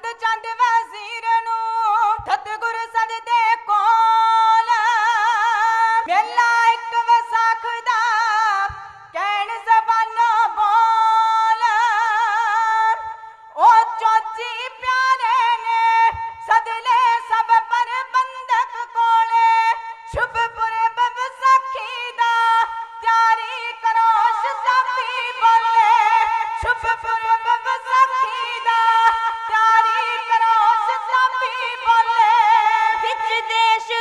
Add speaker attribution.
Speaker 1: ਨੰਦ ਚੰਦ ਵਜ਼ੀਰ ਨੂੰ ਸਤਗੁਰ ਦੇ ਕੋਲ ਮੇਲਾ ਇੱਕ ਵਸਾਖ ਦਾ ਕਹਿਣ ਜ਼ਬਾਨੋਂ ਬੋਲ ਉਹ ਚੋਜੀ
Speaker 2: there's your